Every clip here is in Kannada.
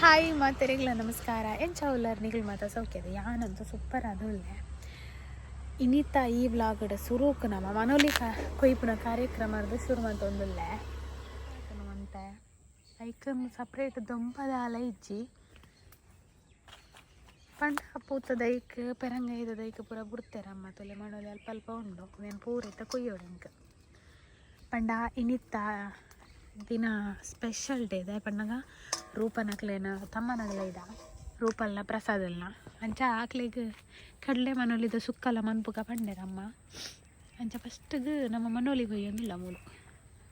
ಹಾಯ್ ಮಾತೆರೆಗಳ, ನಮಸ್ಕಾರ. ಎಂಚ ಉಲ್ಲರ್ ಮಾತಾ? ಸೌಖ್ಯದ ಯಾನಂತೂ ಸೂಪರ್ ಅದು ಒಳ್ಳೆ. ಇನ್ನಿತ್ತ ಈ ಬ್ಲಾಗ್ ಸುರೂಕ್ ನಮ್ಮ ಮನೋಲಿ ಕ ಕೊಯ್ಪುನ ಕಾರ್ಯಕ್ರಮದ ಶುರು ಅಂತ. ಒಂದುಲ್ಲೆ ಐಕ್ ಸಪ್ರೇಟ್ ದೊಂಪದ ಅಲ ಇಜ್ಜಿ. ಪಂಡ ಪೂತ ದೈಕ್ ಪೆರಂಗೈದ ದೈಕ್ ಪೂರ ಬುಡ್ತೇರ ಅಮ್ಮ ತೊಲೆ ಮಣೋಲಿ ಅಲ್ಪ ಅಲ್ಪ ಉಂಡು. నేను ಪೂರೈತ ಕೊಯ್ಯೋಡು ಪಂಡ ಇನ್ನಿತ್ತ ದಿನ ಸ್ಪೆಷಲ್ ಡೇ ಇದೆ ಪಂಡಗ ರೂಪನಕ್ಲೇನ ತಮ್ಮನಗಲ ಇದ. ರೂಪಲ್ನ, ಪ್ರಸಾದಲ್ನ. ಅಂಚ ಆಕ್ಲೆಗ್ ಕಡಲೆ ಮನೋಲಿದ ಸುಕ್ಕಲ ಮನ್ಪುಗ ಅಮ್ಮ ಅಂಚ ಫಸ್ಟ್ಗೆ ನಮ್ಮ ಮನೋಲಿಗೆ ಒಯ್ಯೊಂದಿಲ್ಲ ಮೂಲು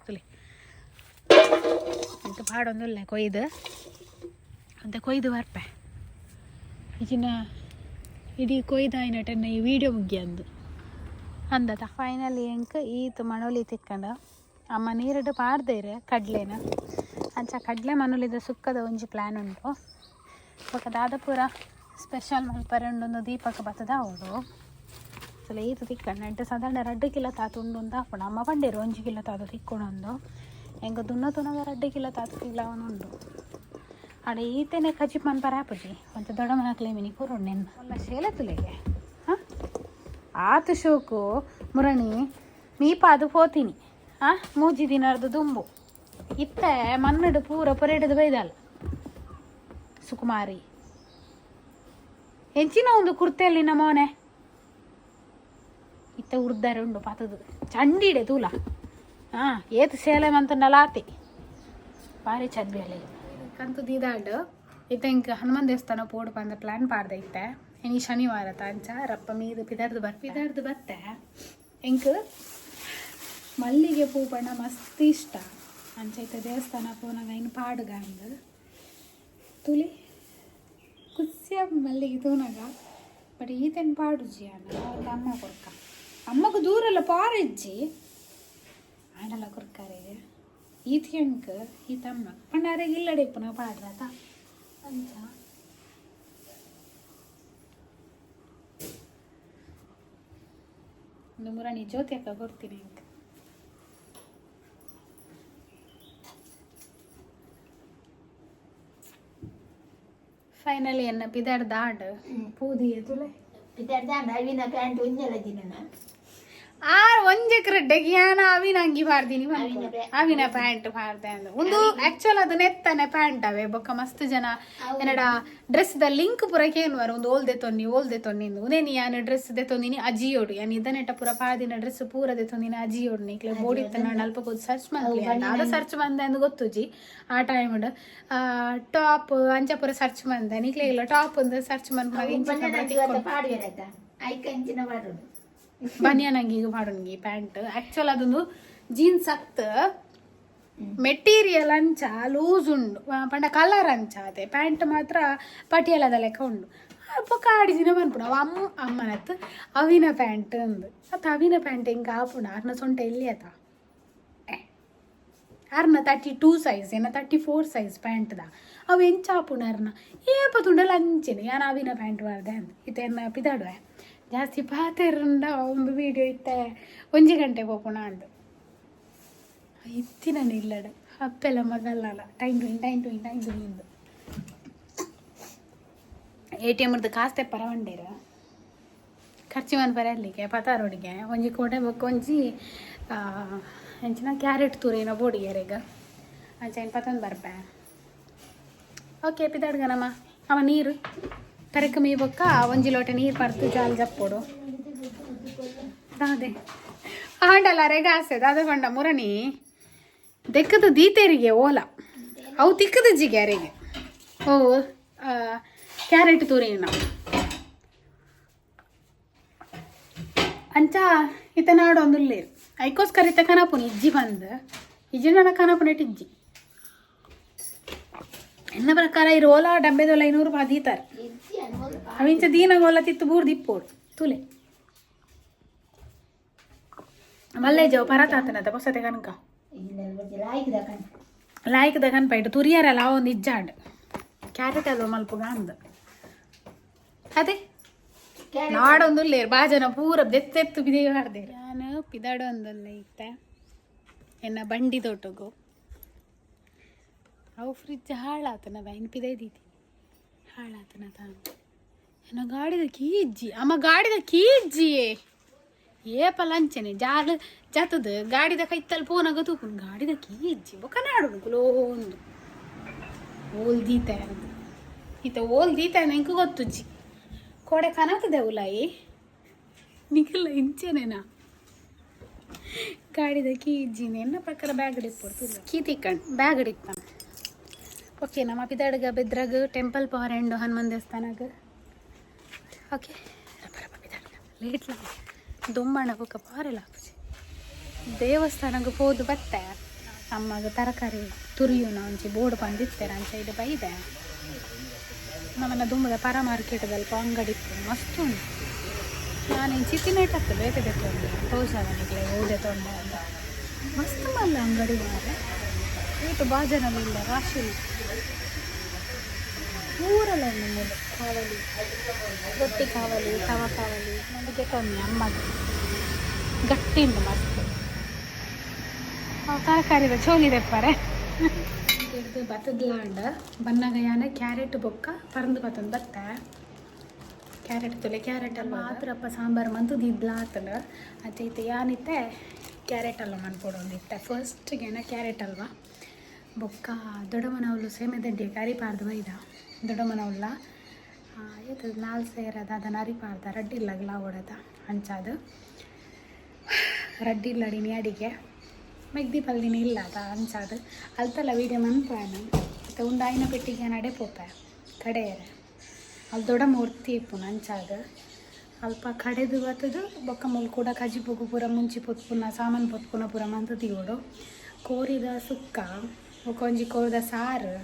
ತುಲಿ. ಅಂತ ಪಾಡೊಂದಿಲ್ಲ ಕೊಯ್ದು. ಅಂತ ಕೊಯ್ದು ಬರ್ಪೆ ಈಚಿನ ಇಡೀ ಕೊಯ್ದಾಯಿನ ಟೆನ್ನ ಈ ವಿಡಿಯೋ ಮುಗಿಯಂದು. ತ ಫೈನಲಿ ಎಂಕ್ ಈತ್ ಮನೋಲಿ ತಿಕ್ಕಂಡ. ಅಮ್ಮ ನೀರಡು ಪಾಡ್ದೇರೆ ಕಡ್ಲೆನ. ಅಂಚ ಕಡ್ಲೆ ಮನುಲಿದ ಸುಕ್ಕದ ಒಂಜಿ ಪ್ಲ್ಯಾನ್ ಉಂಟು. ಬೊಕ ದಾದ ಪೂರ ಸ್ಪೆಷಲ್ ಮಲ್ಪರೆಂಡೊಂದು ದೀಪಕ ಬತ್ತದ ಅವಳು ಅಸಲ ಈತ ತಿಕ್ಕಣ್ಣ ಎಂಟು ಸಾಧಾರಣ ರಡ್ಡು ಕಿಲೋ ತಾತು ಉಂಡು ಅಂತ ಹಾಕೋಣ ಅಮ್ಮ ಬಂಡೇರು ಒಂಜಿ ಕಿಲೋ ತಾತು ತಿಕ್ಕೊಣೊಂದು ಹೆಂಗ ದುನ್ನ ತುನಗ ರಡ್ಡು ಕಿಲ ತಾತು ಕಿಲೋ ಉಂಡು. ಆಡ ಈತೇನೆ ಕಜಿ ಮನ್ಪರ ಆಪಜಿ. ಒಂದು ದೊಡ್ಡ ಮನಕ್ಲೆ ಮಿನಿ ಪೂರುಣ್ಣೆನ್ನ ಅಲ್ಲ ಶೇಲ ಹಾಂ? ಆತು ಶೋಕು, ಮುರಣಿ ಮೀಪಾದು ಪೋತೀನಿ ಆ? ಮೂಜಿ ದಿನರ್ದು ದುಂಬು. ಇತ್ತೆ ಮನ್ನಡು ಪೂರ ಪೊರೆಡದು ಬೈದಲ್ ಸುಕುಮಾರಿ. ಹೆಂಚಿನ ಒಂದು ಕುರ್ತೆಯಲ್ಲಿ ನಮ್ಮವನೆ ಇತ್ತ ಉರ್ದಾರೆ ಉಂಡು ಪಾತದು. ಚಂಡಿಡೆ ತೂಲ. ಹಾ ಏತು ಸೇಲೆ ಮಂತ ನಲಾತಿ. ಭಾರಿ ಚದ್ಬಿ ಅಲ್ಲಿ. ಕಂತು ದೀದಾಡು ಇತ್ತ ಇಂಕ ಹನುಮಾನ್ ದೇವಸ್ಥಾನ ಪೋಡು ಬಂದ ಪ್ಲಾನ್ ಪಾಡ್ದೆ ಇತ್ತೆ. ಹೆಂಗೆ ಶನಿವಾರ ತಾಂಚ ರಪ್ಪ ಮೀದು ಪಿದಾರ್ದು ಬರ್ ಪಿದಾರ್ದು ಬತ್ತೆ ಇಂಕ ಮಲ್ಲಿಗೆ ಪೂ ಬಣ್ಣ ಮಸ್ತ್ ಇಷ್ಟ. ಅಂಚೈತೆ ದೇವಸ್ಥಾನ ಪೂನಗ ಇನ್ನು ಪಾಡುಗ ಅಂದು. ತುಲಿ, ಕುಸ್ಯ ಮಲ್ಲಿಗೆ ತೂನಗ. ಬಟ್ ಈತನ್ ಪಾಡುಜಿ ಅಣ್ಣ ಅವ್ರ ಅಮ್ಮ ಕೊರ್ಕ. ಅಮ್ಮಗೂ ದೂರಲ್ಲ ಪಾರಿಜ್ಜಿ ಆಂಡಲ ಕೊರ್ಕಾರೆ. ಈತ ಈತಮ್ಮ ಪಣ್ಣಾರೆ ಇಲ್ಲಡೆ ಪುನಃ ಪಾಡ್ರಾತ ಒಂದು ಮುರಣಿ ಜ್ಯೋತಿ ಅಕ್ಕ ಕೊಡ್ತೀನಿ. ഫൈനലി എന്നെ പിതാടുതാണ്ട് പൂതിയെ തുളേ. പിതാടുതാണ്ട് അവിന പാൻറ്റ് ഉഞ്ഞലജിനാണ് ಆ ಒಂಜೆ ಎಕರೆ ಡೆಗಿಯಾನ ಅವಿನ ಅಂಗಿ ಪಾಡ್ತೀನಿ ಅವಿನ ಪ್ಯಾ- ಅವಿನ ಪ್ಯಾಂಟ್ ಪಾಡ್ದೆ ಅಂದ್ರೆ ಒಂದು ಆಕ್ಚುಲ್ ಅದು ನೆತ್ತನೆ ಪ್ಯಾಂಟ್ ಅವೆ. ಬೊಕ್ಕ ಮಸ್ತ್ ಜನ. ಏನಡ ಡ್ರೆಸ್ ದ ಲಿಂಕ್ ಪುರ ಕೇನ್ವಾರ. ಒಂದು ಓಲ್ದೆ ತೊನ್ನಿ ಓಲ್ದೆ ತೊನ್ನಿ ಉದೇನಿ ಯಾನ ಡ್ರೆಸ್ ದೆ ತೊಂದಿನಿ? ಅಜಿಯೋಡು. ಯಾನ ಇದ ನೆಟ್ಟ ಪುರ ಪಾದಿನ ಡ್ರೆಸ್ ಪೂರ ದೆ ತೊಂದಿನಿ ಅಜಿಯೋಡು. ನಿಕ್ಲೆ ಬೋಡಿ ನಾನು ಅಲ್ಪ ಕೂತ್ ಸರ್ಚ್ ಮಾಡ್ಲಿ ಅದ ಅದು ಸರ್ಚ್ ಬಂದೆ ಗೊತ್ತು ಗೊತ್ತುಜಿ ಆ ಟೈಮ್ ಟಾಪ್ ಅಂಚ ಪುರ ಸರ್ಚ್ ಬಂದೆ. ನಿಕ್ಲೆ ಇಲ್ಲ ಟಾಪ್ ಒಂದು ಸರ್ಚ್ ಮಾಡ್ಕೊಂಡು ಐಕ ಇಂಚಿನ ಪಾಡೋದು ಬನಿಯನ್ ಅಂಗಿಗೆ ಮಾಡೋಣಿ ಪ್ಯಾಂಟ್. ಆಕ್ಚುಲ್ ಅದೊಂದು ಜೀನ್ಸ್ ಹತ್ತ ಮೆಟೀರಿಯಲ್ ಅಂಚ ಲೂಸ್ ಉಂಡು. ಪಂಡ ಕಲರ್ ಅಂಚ ಅದೇ. ಪ್ಯಾಂಟ್ ಮಾತ್ರ ಪಟಿಯಲದ ಲೆಕ್ಕ ಉಂಡು. ಕಾಡಿ ಆಡಿದಿನ ಬಂದ್ಬಿಡು. ಅವ ಅಮ್ಮ, ಅಮ್ಮನತ್ ಅವಿನ ಪ್ಯಾಂಟ್ ಅಂದು. ಅತ್ತ ಅವಿನ ಪ್ಯಾಂಟ್ ಹಿಂಗೆ ಆಪುಣ ಅರ್ನ ಸೊಂಟ ಎಲ್ಲಿ ಅತ ಅರ್ನ ತರ್ಟಿ ಟೂ ಸೈಜ್ ಏನ ತರ್ಟಿ ಫೋರ್ ಸೈಜ್ ಪ್ಯಾಂಟ್ದ ಅವು ಎಂಚ ಹಾಪುಣ ಅರ್ನ. ಏಪ ತುಂಡ ಅಂಚೆನೆ ಯಾನು ಅವಿನ ಪ್ಯಾಂಟ್ ಬರ್ದೆ ಅಂದ್. ಇತೆನ್ನ ಪಿದಾಡುವೆ? ಜಾಸ್ತಿ ಪಾತೆರಂಡ ಒಂದು ವಿಡಿಯೋ ಇತ್ತೆ ಒಂಜಿ ಗಂಟೆ ಹೋಗೋಣ ಅಂದು. ಇತ್ತಿನ ನಿಲ್ಲಡ ಅಪ್ಪೆಲ್ಲ ಮಗಲ್ಲ time to time to time to into. A T ಎಮ್ದು ಕಾಸು ತೆಪ್ಪರ ಒಂಡೇರ ಖರ್ಚು ಮನ್ ಬರಲಿಕ್ಕೆ ಪತಾರೋಡಿಗೆ ಒಂಜಿ ಕೋಟೆ ಬೊಕ್ಕ ಒಂಜಿ ಆ, ಎಂಚಿನ ಕ್ಯಾರೆಟ್ ತೂರೇನ ಬೋಡಿಗೆರೆಗ ಅಂಚೆನ್ ಪತಂದು ಬರ್ಪೆ. ಓಕೆ ಪಿದಾಡ್ಗನಮ್ಮ ಅವ ನೀರು. ತರಕ ಮೀ ಬೊಕ್ಕ ಒಂಜಿ ಲೋಟ ನೀರು ಪರ್ತು ಜಾಲ್ ಜಪ್ಪೋಡು ಆ ಆಂಡಲ ರೆಗಾಸೆ ದಾದ ಬಂಡ ಮುರಣಿ. ದೆಕ್ಕದ ದೀತೆರಿಗೆ ಓಲ. ಅವು ತಿಕ್ಕದ ಜಿಗ್ಯಾರಿಗೆ. ಓ ಆ, ಕ್ಯಾರೆಟ್ ತೂರಿನ ಅಂಚ ಇತನಾಡು ಒಂದುಲ್ಲೇರು ಐಕೋಸ್ಕರ ಇತ್ತ ಕನಪುನ ಇಜ್ಜಿ ಬಂದು. ಇಜ್ಜಿ ನನ್ನ ಕನಪುನ ಇಜ್ಜಿ ಎನ್ನ ಪ್ರಕಾರ ಈ ರೋಲ ಡಬ್ಬೆದೊಲ ಐನೂರು ರೂಪಾಯಿ ದೀತಾರೆ. ಇಜ್ಜಿ ಅನ್ಬೋದು ಅವಿಂಚ ದೀನಗೋಲ ತಿತ್ತು ಬೂರ್ ದಿಪ್ಪೋಡು ತುಲೆ. ಮಲ್ಲೇಜವ್ ಪರತಾತನದ ಹೊಸತೆ ಕನಕ ಲಾಯ್ಕದ ಕನ್ಪೈಟ್ ತುರಿಯರ ಆ ಒಂದು ಇಜ್ಜಾಂಡ್. ಕ್ಯಾರೆಟ್ ಅದು ಮಲ್ಪುಗ ಅಂದ. ಅದೇ. ನಾಡೊಂದು ಲೇರ್ ಬಾಜನ ಪೂರ ದೆತ್ತೆತ್ತು ಬಿದೆ ಹಾಡ್ದೆ ನಾನು ಪಿದಾಡು ಒಂದಲ್ಲ ಇತ್ತ. ಎನ್ನ ಬಂಡಿ ತೋಟಗು ಅವು ಫ್ರಿಜ್ ಹಾಳಾತನ ಬೈನ್ಪಿದೆ ದೀತಿ. ಹಾಳಾತನ ತಾನು ನನ್ನ ಗಾಡಿದ ಕೀಜ್ಜಿ, ಅಮ್ಮ ಗಾಡಿದ ಕೀಜ್ಜಿಯೇ. ಏಪ ಲಂಚನೆ ಜಾಲ, ಜಾತದ ಗಾಡಿದ ಕೈತಲ್ಲಿ ಆಗ ತೂಪುನ್ ಗಾಡಿದ ಕೀಜ್ಜಿ, ಬೊಕ ನಾಡು ಕುಲೋಂದು ಓಲ್ ದೀತ ಈತ ಓಲ್ ದೀತ ನಂಗೆ ಗೊತ್ತುಜ್ಜಿ. ಕೋಡೆ ಕನಕದೆ ಉಲಾಯಿ. ನಿಖಿಲ್ಲ ಇಂಚೆನೇನಾ? ಗಾಡಿದ ಕೀಜ್ಜಿ ಎನ್ನ ಪ್ರಕಾರ ಬ್ಯಾಗ್ ಹಿಡಿದ್ಬಿಡ್ತು ಕೀ ತಿಕ್ಕಂಡು ಬ್ಯಾಗ್ ಹಿಡಿತಾನೆ ಓಕೆ ನಮ್ಮ ಪಿದಾಡ್ಗ ಬೆದ್ರಾಗ ಟೆಂಪಲ್ ಪವರ್ ಎಂಡು ಹನುಮಾನ್ ದೇವಸ್ಥಾನಾಗ. ಓಕೆ ಲೇಟ್ ಬುಕ್ಕ ಪವರ್ ಹಾಕುಜಿ ದೇವಸ್ಥಾನಕ್ಕೆ ಹೋದು ಬತ್ತೆ ಅಮ್ಮಗೆ ತರಕಾರಿ ತುರಿಯುನ ಒಂಚಿ ಬೋರ್ಡ್ ಬಂದಿತ್ತೆ ಅಂಚ ಇದು ಬೈದೆ. ನಮ್ಮನ್ನ ದುಂಬದ ಪರ ಮಾರ್ಕೆಟದಲ್ಲಿ ಅಂಗಡಿ ಮಸ್ತ್ ಉಂಟು. ನಾನು ಚಿತ್ತಿನೇಟ್ ಆಗ್ತದೆ ಬೇತೆ ಬೇತೊಂದು ತೋರ್ಸವನಿಗೆ ಓದೆ ತೊಂಡೆ ಅಂತ. ಮಸ್ತ್ ಮಲ್ಲ ಅಂಗಡಿ ಮಾರೆ. ಇವತ್ತು ಬಾಜನಲ್ಲಿ ರಾಶಿ ಇಲ್ಲ. ಕಾವಲಿ, ರೊಟ್ಟಿ ಕಾವಲಿ, ತವ కావాలి ನನಗೆ ಕಮ್ಮಿ ಅಮ್ಮದು ಗಟ್ಟಿ ಉಂಟು ಮಸ್ತ್ ಅವು ತರಕಾರಿದ ಚೋಲಿ ತೆಪ್ಪಾರೆ ಇದು ಬತ್ತದ್ಲಾಂಡ ಬನ್ನಗಯಾನ ಕ್ಯಾರೆಟ್ ಬೊಕ್ಕ, ಪರಂದು ಬತ್ತಂದು ಬತ್ತ. ಕ್ಯಾರೆಟ್ ತುಲೆ ಕ್ಯಾರೆಟ್ ಅಲ್ಲ ಮಾತ್ರಪ್ಪ, ಸಾಂಬಾರು ಮಂತು ದಿದ್ಲ ಆತನ ಅಚೈತೆ ಯಾನಿತ್ತೆ? ಕ್ಯಾರೆಟ್ ಅಲ್ಲ ಮನ್ಕೊಡೊಂದಿತ್ತೆ ಫಸ್ಟ್ಗೆನ ಕ್ಯಾರೆಟ್ ಅಲ್ವಾ? ಬೊಕ್ಕ ದೊಡ್ಡಮನವಳು ಸೇಮೆದಡ್ಡಿ ಅರಿಪಾರ್ದು ಬೈದ ದೊಡ್ಡಮನವಲ್ಲ ಇದು ನಾಲ್ ಸೇರದ ಅದನ್ನು ಅರಿಪಾರ್ದ ರಡ್ಡಿಲ್ಲಗ್ಲ ಓಡದ ರಡ್ಡಿಲ್ಲ ನೀ ಅಡಿಗೆ ಮೆಗ್ದಿ ಪಲ್ಲಿನ ಇಲ್ಲ ಅದ ಹಂಚಾದ. ಅಲ್ತಲ್ಲ ವೀಡಿಯೋ ಮನ್ಪಾನು ಮತ್ತು ಆಯ್ನ ಪೆಟ್ಟಿಗೆ ನಡೆ ಪೋಪೆ, ಕಡೆಯರೆ. ಅಲ್ಲಿ ದೊಡ್ಡ ಮೂರ್ತಿ ಇಪ್ಪು ನಂಚಾದ ಅಲ್ಪ ಕಡೆದು ಬತ್ತದು, ಬೊಕ್ಕ ಮುಲ್ ಕೂಡ ಕಜಿ ಪೂರ ಮುಂಚಿ ಪೊತ್ಪುನ ಸಾಮಾನು ಪೊತ್ಪುನ ಪೂರ ಮಂತ ತಿಗೋಡು ಕೋರಿದ ಸುಕ್ಕ ಬೊಕೊಂಜಿ ಕೋರ್ದ ಸಾರು,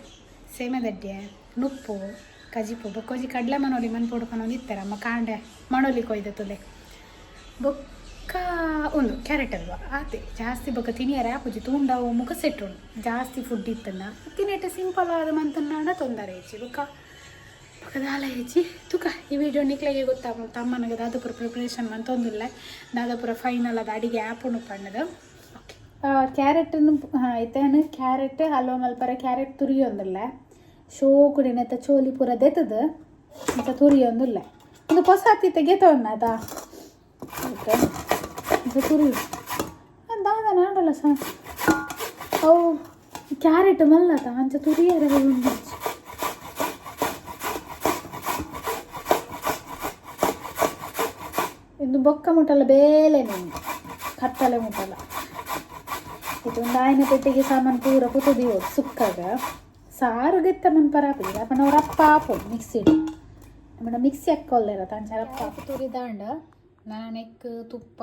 ಸೇಮೆದಡ್ಡೆ, ನುಪ್ಪು, ಕಜಿಪು, ಬೊಕ್ಕೊಂಜಿ ಕಡ್ಲೆ ಮನೋಲಿ ಮನ್ ಪೊಡ್ಕೊಂಡು ಇತ್ತಾರೆ ಅಮ್ಮ ಕಾಂಡೆ ಮಣೋಲಿ ಕೊಯ್ದ ತುಲೆ. ಬೊಕ್ಕ ಒಂದು ಕ್ಯಾರೆಟ್ ಅಲ್ವಾ? ಆತೆ, ಜಾಸ್ತಿ ಬೊಕ್ಕ ತಿನಿಯರೆ ಆಪುಜಿ ತೂಂಡವು ಮುಖ ಸೆಟ್ಟು ಜಾಸ್ತಿ ಫುಡ್ ಇತ್ತನ್ನ. ತಿನ್ನೇಟ ಸಿಂಪಲ್ ಆದ ಮಂತನ್ನ ತೊಂದರೆ ಹೆಚ್ಚಿ ಬೊಕ್ಕ ಬೊಕ್ಕದಾಲ ಹೆಚ್ಚಿ ತುಕ, ಈ ವಿಡಿಯೋ ನಿಕ್ಲೆಗೆ ಗೊತ್ತಾಗ ತಮ್ಮನಿಗೆ ದಾದಾಪುರ ಪ್ರಿಪ್ರೇಷನ್ ಮಂತೊಂದಿಲ್ಲ. ದಾದಾಪುರ ಫೈನಲ್ ಅದು ಅಡಿಗೆ ಆ್ಯಪ್ ಪಣ್ಣದು ಕ್ಯಾರೆಟನ್ನು ಐತೇನು ಕ್ಯಾರೆಟ್ ಹಲ್ವ ಮಲ್ಪರ ಕ್ಯಾರೆಟ್ ತುರಿಯೊಂದಿಲ್ಲ ಶೋ ಕುಡಿನತ್ತ ಚೋಲಿ ಪೂರ ದೆತ್ತದ ಅಂತ ತುರಿಯೊಂದಿಲ್ಲ ಒಂದು ಹೊಸ ಹತ್ತಿ ತೆಗೆತವನ್ನ ಅದಾ ಓಕೆ ಅಂತ ತುರಿ ದಾದ ನಾಡಲ್ಲ ಸ ಅವು ಕ್ಯಾರೆಟ್ ಮಲ್ಲತ ಅಂಚ ತುರಿಯರ ಉಂಟು ಇದು ಬೊಕ್ಕ ಮುಟ್ಟಲ್ಲ ಬೇಲೆ ನೀನು ಕತ್ತಲೆ ಮುಟ್ಟಲ್ಲ ಇದೊಂದು ಆಯ್ನ ಪೆಟ್ಟಿಗೆ ಸಾಮಾನು ಪೂರ ಕುತದಿ ಹೋದ್ ಸುಕ್ಕಾಗ. ಸಾರು ಗೆತ್ತ ಮನ್ ಪರಾಪಿಲ್ಲ ಅಪ್ಪನ ಅವ್ರ ಅಪ್ಪ ಆಪು ಮಿಕ್ಸಿ ನಮ್ಮನ್ನ ಮಿಕ್ಸಿ ಹಾಕೊಳ್ಳಿರ ತಂಚಾರ ಅಪ್ಪ ತುರಿದಾಂಡ ನನ್ನ ನೆಕ್ ತುಪ್ಪ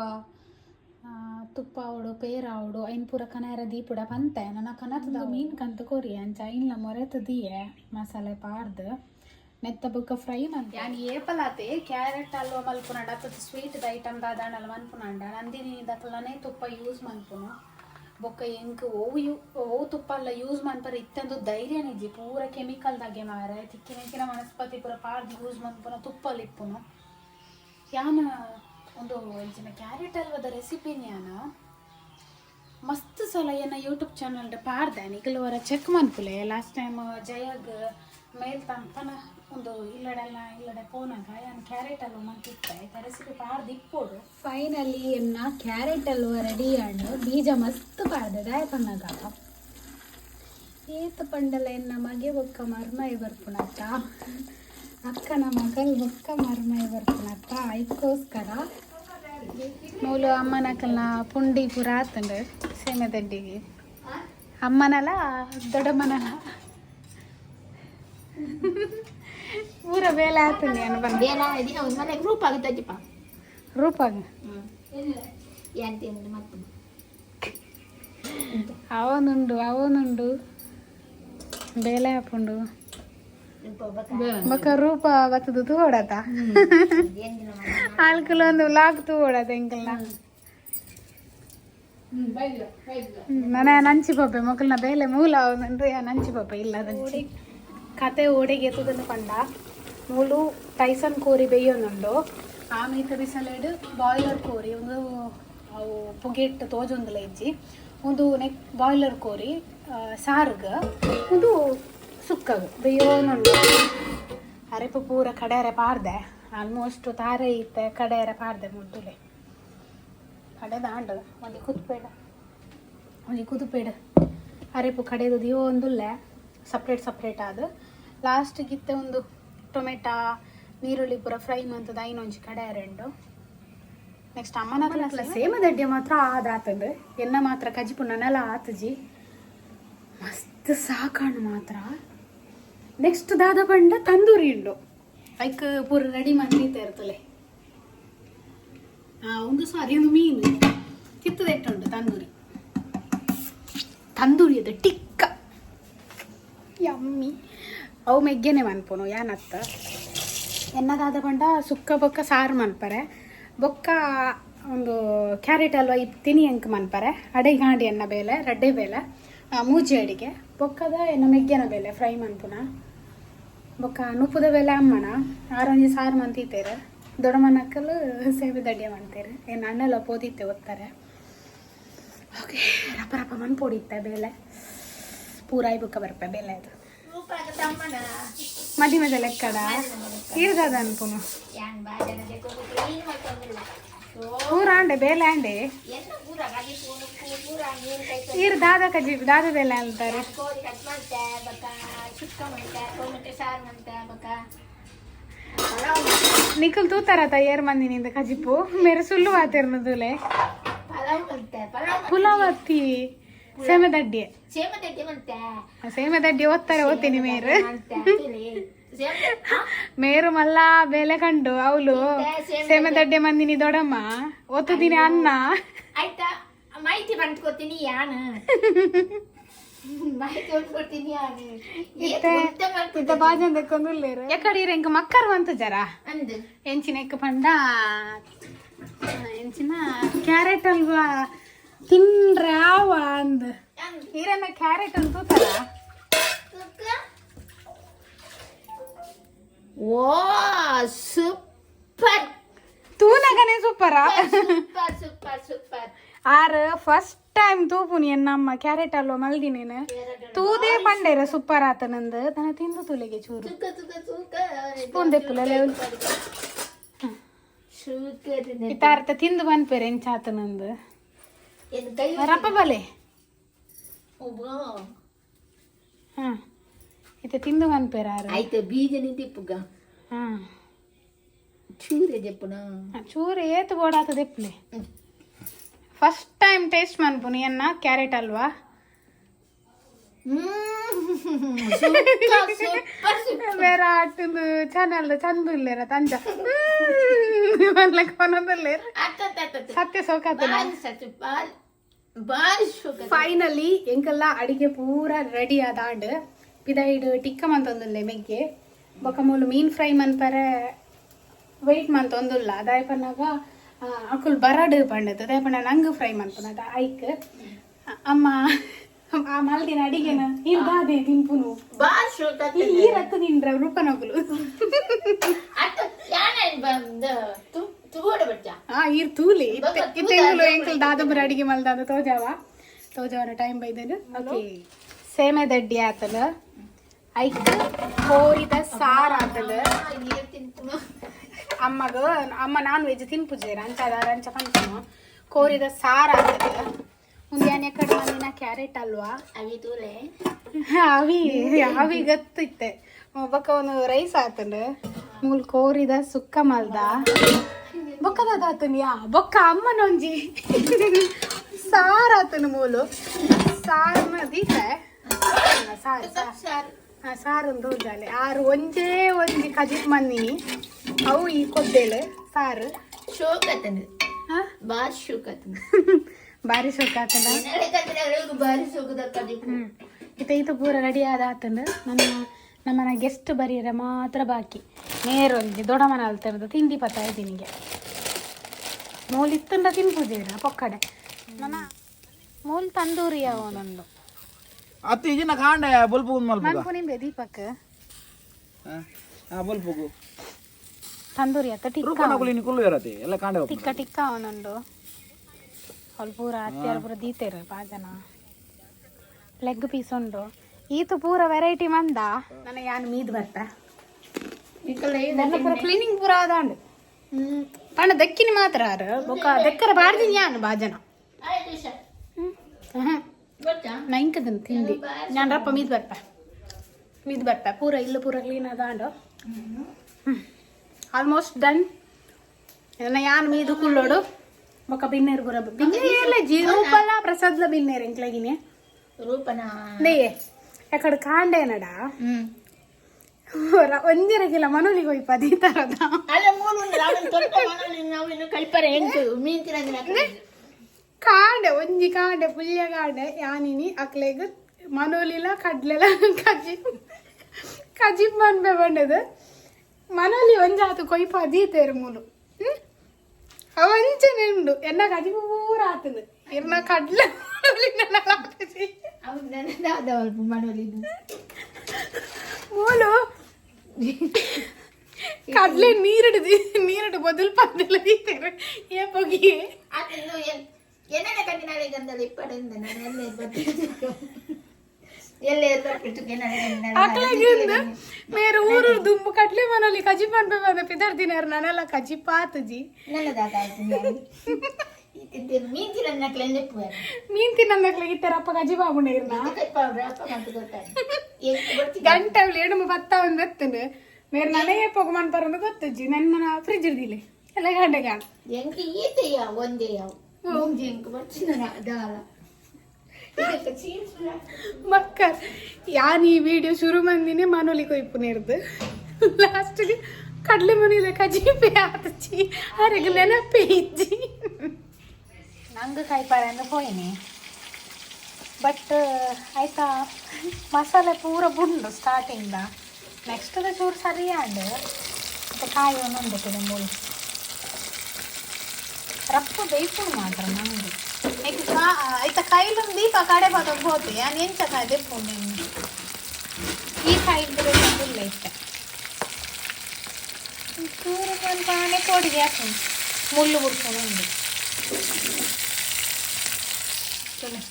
ತುಪ್ಪ ಅವಡು ಪೇರ ಅವಡು ಐನ್ ಪೂರ ಕನಾರ ದೀಪುಡ ಪಂತೆ. ನನ್ನ ಕನತದ ಮೀನ್ ಕಂತ ಕೊರಿ ಅಂಚ ಐನ್ಲ ಮೊರೆತ ದಿಯೆ. ಮಸಾಲೆ ಪಾರ್ದು. ನೆತ್ತ ಬುಕ್ಕ ಫ್ರೈ ಮಂತ. ಯಾನ್ ಏಪಲಾತೆ ಕ್ಯಾರೆಟ್ ಅಲ್ವ ಮಲ್ಪುನಾಂಡ. ಡತ್ತದ ಸ್ವೀಟ್ ಐಟಮ್ ದಾದಾಂಡಲ ಮನ್ಪುನಂಡ. ನಂದಿನಿ ದಕ್ಕಲನೇ ತುಪ್ಪ ಯೂಸ್ ಮನ್ಪುನು. ಬೊಕ್ಕ ಎಂಕ್ ಓವು ಯು, ಓವು ತುಪ್ಪ ಅಲ್ಲ ಯೂಸ್ ಮನ್ಪರ ಇತ್ತಂದು ಧೈರ್ಯ ನಿಜಿ ಪೂರ ಕೆಮಿಕಲ್ದಾಗೆ ಮಾರ ತಿಕ್ಕಿನ ವನಸ್ಪತಿ ಪೂರ ಪಾಡ್ದು ಯೂಸ್ ಮನ್ಪುನ ತುಪ್ಪಲ್ಲಿ ಇಪ್ಪುನು. ಯಾನ ಒಂದು ಇಂಚಿನ ಕ್ಯಾರೆಟ್ ಅಲ್ವದ ರೆಸಿಪಿನ ಯಾನ? ಮಸ್ತ್ ಸಲ ಏನ ಯೂಟ್ಯೂಬ್ ಚಾನಲ್ ಪಾರ್ದೆ ನಿಗಲ್ವರ ಚೆಕ್ ಮನ್ಪುಲೆ ಲಾಸ್ಟ್ ಟೈಮ್ ಜಯಗ್ ಮೇಲ್ ತಂತನ ಒಂದು ಇಲ್ಲಡೆಲ್ಲ, ಇಲ್ಲಡೆ ಕೋನಾಗ ಏನು ಕ್ಯಾರೆಟ್ ಅಲ್ವ ಮಂತಿತ್ತೆ ರೆಸಿಪಿ ಪಾರ್ದು ಇಪ್ಪೋಡು ಫೈನಲಿ ಎನ್ನ ಕ್ಯಾರೆಟ್ ಅಲ್ವ ರೆಡಿ ಆಂಡು. ಬೀಜ ಮಸ್ತ್ ಪಾರ್ದೆ ದಾಯ ಪನ್ನಾಗ ಏತ ಪಂಡಲ ಎನ್ನ ಮಗೆ ಬೊಕ್ಕ ಮರ್ಮೈ ಬರ್ಪುನತ್ತ ಅಕ್ಕನ ಮಗಲ್ ಬೊಕ್ಕ ಮರ್ಮೈ ಬರ್ಪುನತ್ತ ಐಕೋಸ್ಕರ ಮೂಲು ಅಮ್ಮನಕಲ್ನ ಪುಂಡಿ ಪುರ ಆತಂಡು ಅಮ್ಮನಲ್ಲ, ದೊಡ್ಡಮ್ಮನಲ್ಲ. ಪೂರ ಬೇಲೆ ಆತಂಡಿ ಅನ್ನ ಬಂದ. ಬೇಡ ದಿನ ಒಂದು ಮನೆ ಗ್ರೂಪ್ ಆಗುತ್ತಜ್ಜಪ್ಪ ರೂಪಾಗ ಹ್ಞೂ ಏನು ತಿಂದು ಮತ್ತೆ? ಅವನುಂಡು ಅವನುಂಡು. ಬೇಲೆ ಹಾಕೊಂಡು. ಬಕ ರೂಪ ಬತ್ತದು ತೂಡತ ಆಳ್ಕಲ್ ಒಂದು ಲಾಗ್ ತೂಡತ ಎಂಕಲ್ನ ನನ ನಂಚಿ ಪಪ್ಪೆ ಮಕ್ಕಳನ್ನ ಬೇಲೆ ಮೂಲ ಅವನಂದ್ರೆ ನಂಚಿ ಪಪ್ಪೆ ಇಲ್ಲ ಕತೆ ಓಡಿಗೆ ಎತ್ತದನ್ನು ಕಂಡ. ಮೂಲು ಟೈಸನ್ ಕೋರಿ ಬೇಯೊಂದುಂಡು ಆಮೇಲೆ ಬಿಸಲೆಡ್ ಬಾಯ್ಲರ್ ಕೋರಿ, ಒಂದು ಅವು ಪುಗೆಟ್ ತೋಜೊಂದುಲ ಇಜ್ಜಿ. ಒಂದು ನೆಕ್ ಬಾಯ್ಲರ್ ಕೋರಿ ಸಾರ್ಗ, ಒಂದು ಸುಕ್ಕಗ ಬೇಯೋನುಂಡು ಅರೆಪ ಪೂರ ಕಡೆಯರೆ ಪಾರ್ದೆ ಆಲ್ಮೋಸ್ಟ್ ತಾರೆ ಇತ್ತೆ, ಕಡೆಯರೆ ಪಾರ್ದೆ ಮುದ್ದುಲೆ. ಕಡೆ ದಾಂಡು ಒಂದು ಕುದುಪೇಡ. ಒಂದು ಕುದುಪೇಡ. ಅರೆಪು ಕಡೆದು ದಿಯೋ ಒಂದುಲ್ಲೆ, ಸಪ್ರೇಟ್ ಸಪ್ರೇಟ್ ಆದ. ಲಾಸ್ಟಿಗಿತ್ತೆ ಒಂದು ಟೊಮೆಟಾ ನೀರುಳ್ಳಿ ಪೂರ ಫ್ರೈ ಮಂತದ ಐನೊಂಜಿ ಕಡೆ ಎರಡು ನೆಕ್ಸ್ಟ್ ಅಮ್ಮನ ಹತ್ರ ಸೇಮ ದಡ್ಡೆ ಮಾತ್ರ ಆದಾತಂದು ಎನ್ನ ಮಾತ್ರ ಕಜಿಪು ನನೆಲ್ಲ ಆತಜಿ. ಮಸ್ತ್ ಸಾಕಾಣು ಮಾತ್ರ. ನೆಕ್ಸ್ಟ್ ದಾದ ಬಂಡ ತಂದೂರಿ ಉಂಡು ಐಕ್ ಪೂರ ರೆಡಿ ಮಾಡಿ ಇರ್ತಲೆ ಒಂದು ಸಾರಿ ಒಂದು ಮೀನು. ತಿತ್ತದೆಟ್ಟುಂಡು ತಂದೂರಿ ತಂದೂರಿ? ಅದು ಟಿಕ್ಕ. ಯಮ್ಮಿ. ಅವು ಮೆಗ್ಗೆನೆ ಮನ್ಪುನು, ಯಾನತ್ತ? ಎನ್ನದಾದ ಪಂಡ ಸುಕ್ಕ ಬೊಕ್ಕ ಸಾರು ಮನ್ಪರೆ. ಬೊಕ್ಕ ಒಂದು ಕ್ಯಾರೆಟ್ ಅಲ್ವಾ ಇಪ್ ತಿನಿ ಅಂಕ ಮನ್ಪರೆ. ಅಡೆ ಗಾಂಡಿ ಎನ್ನ ಬೇಲೆ, ರಡ್ಡೆ ಬೇಲೆ ಮೂಜಿ ಅಡಿಗೆ. ಬೊಕ್ಕದ ಎನ್ನ ಮೆಗ್ಗೆನ ಬೇಲೆ ಫ್ರೈ ಮನ್ಪುನ. ಬೊಕ್ಕ ನುಪ್ಪುದ ಬೇಲೆ ಅಮ್ಮನ ಆರೊಂಜಿ ಸಾರು ಮಂತಿತ್ತೇರೆ ದೊಡ್ಡ ಮನಕ್ಕಲು ಸೇವೆ ದಡ್ಡೆ ಮಾಡ್ತೇರು ಏನು ಅಣ್ಣೆಲ್ಲ ಪೋದಿತ್ತೆ ಓದ್ತಾರೆ ಓಕೆ ರಪ್ಪ ರಪ್ಪ ಮನ್ಪೊಡಿತ್ತೆ ಬೇಲೆ. ಪೂರಾಯಿ ಬುಕ್ಕ ಬರ್ಪೆ ಬೇಲೆ ಅದು. ರೂಪಾಗ ತಮ್ಮನ ಮದಿಮೆದ ಲೆಕ್ಕಡ ಇರ್ದದ ಅನ್ಪುನು ಯಾನ್ ಬಾಜನ ತೆಕ್ಕೊಂಡು ಏನು ಮಾಡ್ಕೊಂಡಿಲ್ಲ ಪೂರ ಅಂಡೆ ಬೇಲೆ ಅಂಡೆ ಎಲ್ಲ ಪೂರ ಗಡಿ ಪೂರ ಪೂರ ನೀರು ಕೈ ಇರ್ ದಾದ ಕಜಿ ದಾದ ಬೇಲೆ ಅಂತಾರೆ ಕೋರಿ ಕಟ್ ಮಾಡ್ತೆ ಬಕ್ಕ ಸುಕ್ಕ ಮಾಡ್ತೆ ಟೊಮೆಟೊ ಸಾರು ಮಾಡ್ತೆ ಬಕ್ಕ ಪಲಾವ್ ನಿಖಲ್ ತೂತಾರ ತಯ್ಯರ್ ಮಂದಿನಿಂದ ಕಜಿಪು ಮೇರೆ ಸುಳ್ಳು ಆತಿರ್ನದುಲೆ ಪಲಾವ್ ಮಾಡ್ತೆ ಸೇಮದಡ್ಡಿ ಸೇಮದಡ್ಡಿ ಸೇಮ ತೆಟ್ಟಿ ಮಾಡ್ತೆ ಸೇಮೆ ದಡ್ಡಿ ಓದ್ತಾರೆ ಓದ್ತೀನಿ ಮೇರು? ಮೇರು ಮಲ್ಲ ಬೆಲೆ ಕಂಡು ಅವಳು. ಸೇಮದಡ್ಡೆ ಮಂದಿನಿ ದೊಡಮ್ಮ ಓದ್ತೀನಿ ಅನ್ನ ಆಯ್ತಾ? ಮಾಹಿತಿ ಬಂದ್ಕೋತೀನಿ ಯಾನ? ಇತ್ತೆ ಬಾಜಂದ ದೆಕ್ಕೊಂದುಲ್ಲೇರು ಎಕಡೆ ಎಂಕ ಮಕ್ಕರ್ ಜರ? ಎಂಚಿನ ಎಕ್ಕ ಪಂಡ? ಎಂಚಿನ ಕ್ಯಾರೆಟ್ ಅಲ್ವಾ? ತಿನ್ರೆ ಅಂದ ಅಂದ್. ಈರನ್ನ ಕ್ಯಾರೆಟ್ ಅಂತ ಓ ಸೂಪರ್. ತೂನಗನೆ ಸೂಪರ? ಸೂಪರ್ ಸೂಪರ್ ಸೂಪರ್ ಆರ್ ಫಸ್ಟ್ ಟೈಮ್ ತೂಪುನಿ ಎನ್ನಮ್ಮ ಕ್ಯಾರೆಟ್ ಅಲ್ವಾ ಮಲ್ದಿನೇನು ತೂದೇ ಪಂಡೇರ ಸೂಪರ್ ಆತ ನಂದು. ತನ ತಿಂದು ತುಲೆಗೆ ಚೂರು. ಸ್ಪೂನ್ ದೆಪ್ಪುಲ ಲೆವೆಲ್ ಇತ್ತಾರ್ಥ ತಿಂದು ಬಂದ್ಪೇರೆ ಎಂಚಾತನಂದು ಏನು ಕೈ ರಪ್ಪ ಬಲೆ. ಹಾ. ಇತ್ತ ತಿಂದು ಐತೆ ಆಯ್ತು ಬೀಜ ನಿಂತಿಪ್ಪುಗ ಹಾ. ಚೂರೆ ಜಪ್ಪುನ ಚೂರೆ ಏತು ಬೋಡಾತ ದೆಪ್ಲೆ ಫಸ್ಟ್ ಟೈಮ್ ಟೇಸ್ಟ್ ಮನ್ಪುನು ಎನ್ನ ಕ್ಯಾರೆಟ್ ಅಲ್ವಾ? ಸೂಪರ್ ಸೂಪರ್ ಸೂಪರ್ ಬೇರೆ ಆಟದು ಚಾನಲ್ ಚಂದ ಇಲ್ಲೇರ ತಂಜ? ಕೊನದಲ್ಲೇರ ಸತ್ಯ ಸೌಕಾತ ಫೈನಲಿ ಎಂಕಲ್ಲ ಅಡಿಗೆ ಪೂರ ರೆಡಿ ಆದ ಆಂಡ್ ಪಿದೈಡ್ ಟಿಕ್ಕ ಮಂತೊಂದುಲ್ಲೆ ಮೆಗ್ಗೆ. ಬೊಕ ಮೂಲು ಮೀನ್ ಫ್ರೈ ಮನ್ಪರೆ ವೆಯ್ಟ್ ಮಂತೊಂದುಲ್ಲ. ದಾಯಪನ್ನಾಗ ಅಕುಲ್ ಬರಡ್ ಪಂಡದು ದಾಯಪಣ್ಣ ನಂಗೆ ಫ್ರೈ ಮನ್ಪುನದ ಐಕ್ ಅಮ್ಮ ಆ ಮಲ್ದಿನ ಅಡಿಗೆನ? ಇರ್ದಾದೆ ತಿನ್ಪುನು ಬಾ ಶುಕರ್ ಈ ರತ್ತು ನಿಂದ್ರ ರೂಪನಗುಲು. ಬಂದ ತು ತುಗೋಡ ಆ ಈರ್ ತೂಲಿ. ಇತ್ತೆಂಗುಲು ಎಂಕಲ್ ದಾದಬರ ಅಡಿಗೆ ಮಲ್ದಾದ ತೋಜಾವ? ತೋಜಾವನ ಟೈಮ್ ಬೈದನು. ಓಕೆ. ಸೇಮೆ ದಡ್ಡಿ ಆತಲ ಐಕ್ ಕೋರಿದ ಸಾರ್ ತಿಂತು ಅಮ್ಮಗ ಅಮ್ಮ ನಾನ್ ವೆಜ್ ತಿನ್ಪುಜೇರ ಅಂಚದ ಅಂಚ ಪಂಚನು ಕೋರಿದ ಸಾರ್ ಆತಲ ಮುಂದೆ ಕಡೆ ಕ್ಯಾರೆಟ್ ಅಲ್ವಾ? ಅವಿ ಅವಿ ಗತ್ತಿತ್ತೆ ಬೊಕ್ಕ ಒಂದು ರೈಸ್ ಆತಂಡು. ಮುಲ್ ಕೋರಿದ ಸುಕ್ಕ ಮಲ್ದ. ಬೊಕ್ಕದ ಆತನಿಯಾ ಬೊಕ್ಕ ಅಮ್ಮನೊಂಜಿ ಸಾರ್ ಆತನು ಮೂಲು ಸಾರ್ ದೀತೆ ಸಾರ್ ಸಾರ್. ಸಾರ್. ಆ ಸಾರೊಂದು ಜಾಲೆ ಆರು ಒಂಜೇ ಒಂಜಿ ಕಜಿಪ್ ಮನ್ನಿ. ಅವು ಈ ಕೊದ್ದೇಳು ಸಾರು. ಶೋಕತನ ಹಾ? ಬಾರ್ ಶೋಕತನ ಬಾರಿ ಸೊಕ್ಕಾತಲ್ಲ? ಆತಲ್ಲ ಭಾರಿ ಹ್ಮ್. ಇತ್ತ ಇದು ಪೂರ ರೆಡಿ ಆದ ನಮ್ಮ ನನ್ನ ನಮ್ಮನ ಗೆಸ್ಟ್ ಬರೀರ ಮಾತ್ರ ಬಾಕಿ. ನೇರೊಂಜಿ ದೊಡ್ಡ ಮನ ಅಲ್ತಿರೋದು ತಿಂಡಿ ಪತ್ತ ನಿನಗೆ ಮೂಲ್ ಇತ್ತಂಡ ತಿನ್ಪುಜೇರ ಪೊಕ್ಕಡೆ. ನನ್ನ ಮೂಲ್ ತಂದೂರಿ ಅವನೊಂದು ಅತ್ತಿ ಇಜಿನ ಕಾಂಡ ಬಲ್ಪು ಮಲ್ಪು ನಿಂಬೆ ದೀಪಕ್. ಹಾ ಬಲ್ಪುಗು. ತಂದೂರಿ ಅತ್ತ ಟಿಕ್ಕ ಟಿಕ್ಕ ಟಿಕ್ಕ ಅವನೊಂದು. ಅವ್ಳು ಪೂರ ಅತ್ಯಾರ ಪೂರ ದೀತೇರ ಪಾಜನ ಲೆಗ್ ಪೀಸ್ ಉಂಡು ಈತು ಪೂರ ವೆರೈಟಿ ಮಂದ? ನನಗೆ ಯಾನು ಮೀದ್ ಬರ್ತಾ? ಪೂರ ಕ್ಲೀನಿಂಗ್ ಪೂರ ಆದಾಂಡು ಪಂಡ ದಕ್ಕಿನಿ ಮಾತ್ರ ಬೊಕ್ಕ ದಕ್ಕರ ಬಾರ್ದಿನಿ ಯಾನು ಹ್ಮ್. ಗೊತ್ತಾ? ನೈಂಕದನ್ ತಿಂಡಿ ನಾನು ರಪ್ಪ ಮೀದ್ ಬರ್ಪ ಮೀದ್ ಬರ್ಪ ಪೂರ ಇಲ್ಲ ಪೂರ ಕ್ಲೀನ್ ಅದಾಂಡು ಆಲ್ಮೋಸ್ಟ್ ಡನ್ ಇದನ್ನ ಯಾನ್ ಮೀದು ಕುಳ್ಳೋಡು? ಬೊಕ್ಕ బిన్నేరు ಪೂರ ಬಿನ್ನೇರು ಎಲ್ಲ ಜೀವಪಲ್ಲ ಪ್ರಸಾದ್ಲ ಬಿನ್ನೇರು ಎಂಕ್ಲಾಗಿನಿ ರೂಪನ? ನೇ ಎಕಡೆ ಕಾಂಡೇನಡ ಹ್ಮ್. ಒಂಜರ ಕಿಲ ಮನುಲಿಗೆ ಹೋಯ್ ಪದಿ ತರದ. ಕಾಂಡೆ ಒಂಜಿ ಕಾಂಡೆ ಪುಲ್ಯ ಕಾಂಡೆ ಯಾನಿನಿ ಅಕ್ಲೆಗ್ ಮನೋಲಿಲ ಕಡ್ಲೆಲ ಕಜಿ ಕಜಿ ಮನ್ಬೆ ಬಂಡದು. ಮನೋಲಿ ಒಂಜಾತು ಕೊಯ್ ಪದಿ ತೇರು ಮೂಲು. ಹ್ಮ್? ಎನ್ನ ಇರ್ನ ಕಡ್ಲೆ ಅವನು ನನ್ನದಾದ ಅಲ್ಪ ಮನೆಯಲ್ಲಿ ಮೂಲು ಕಡ್ಲೆ ನೀರಿಡುದು ನೀರಿಡು ಬದಲು ಪದ್ದಲ ದೀತೇರು ಏ ಪೊಗಿಯೇ ಅದನ್ನು ಎಣ್ಣೆ ಕಂಡಿ ನಾಳೆ ಗಂಧದ ಇಪ್ಪಡೆಂದ ನಾನು ಎಲ್ಲೇ ಬರ್ತಿದ್ದು ಅಕ್ಲಾಗಿಂದ ಮೇರೆ ಊರು ದುಂಬು ಕಟ್ಲೆ ಮನಲ್ಲಿ ಕಜಿ ಪನ್ಪೆ ಬಂದ ಪಿದರ್ ದಿನಾರ್ ನಾನೆಲ್ಲ ಕಜಿ ಪಾತುಜಿ ಮೀನ್ ತಿನ್ನಕ್ಲೆ ಕಜಿ ಬಾಬುಂಡೆ ಅಪ್ಪ ಗಂಟೆ ಅವಳು ಎಡುಮ ಒಂದು ಮೇರೆ ನನಗೆ ಪೊಗ ಮನ್ ಪರಂದು ಗೊತ್ತಜ್ಜಿ ನನ್ನ ಫ್ರಿಜ್ ಇರ್ದಿಲ್ಲ ಎಲ್ಲ ಒಂದೇ ಯಾವ ಮುಂಜಿ ಎಂಕ ಬರ್ತೀನಿ ದಾಲ ಇದಕ್ಕೆ ಚೀಸ್ ಮಕ್ಕ ಯಾನ್ ಈ ವಿಡಿಯೋ ಶುರು ಮಂದಿನೇ ಮನೋಲಿ ಕೊಯ್ಪು ನೀರ್ದು ಲಾಸ್ಟ್ಗೆ ಕಡಲೆ ಮನೇಲಿ ಕಜಿ ಪೇ ಆತಚ್ಚಿ ಅರೆಗೆ ನೆನಪೇ ಇಜ್ಜಿ. ನಂಗೆ ಕಾಯ್ಪಾರ ಹೋಯ್ನಿ ಬಟ್ ಆಯ್ತಾ ಮಸಾಲೆ ಪೂರ ಬುಂಡು ಸ್ಟಾರ್ಟಿಂಗ್ದ ನೆಕ್ಸ್ಟ್ ಚೂರು ಸರಿಯಾಂಡು ಮತ್ತೆ ಕಾಯಿ ಒಂದೊಂದು ಕೂಡ ಮೂಲು ರಪ್ಪು ಬೇಯ್ಪುಡು ಮಾತ್ರ ನಂಗೆ. ಈಗ ಕಾ ಆಯ್ತಾ ಕೈಲೊಂದು ದೀಪ ಕಡೆ ಬಾತ ಹೋತೆ ನಾನು ಎಂಚ ಕಾಯಿ ದೆಪ್ಪು ನಿನ್ನೆ ಈ ಕಾಯಿ ಇಲ್ಲ ಇಷ್ಟ ಚೂರು ಬಂತಾನೆ ಕೋಡಿಗೆ ಹಾಕೊಂಡು ಮುಳ್ಳು ಬಿಡ್ಕೊಂಡು ಉಂಡು ಚಲೋ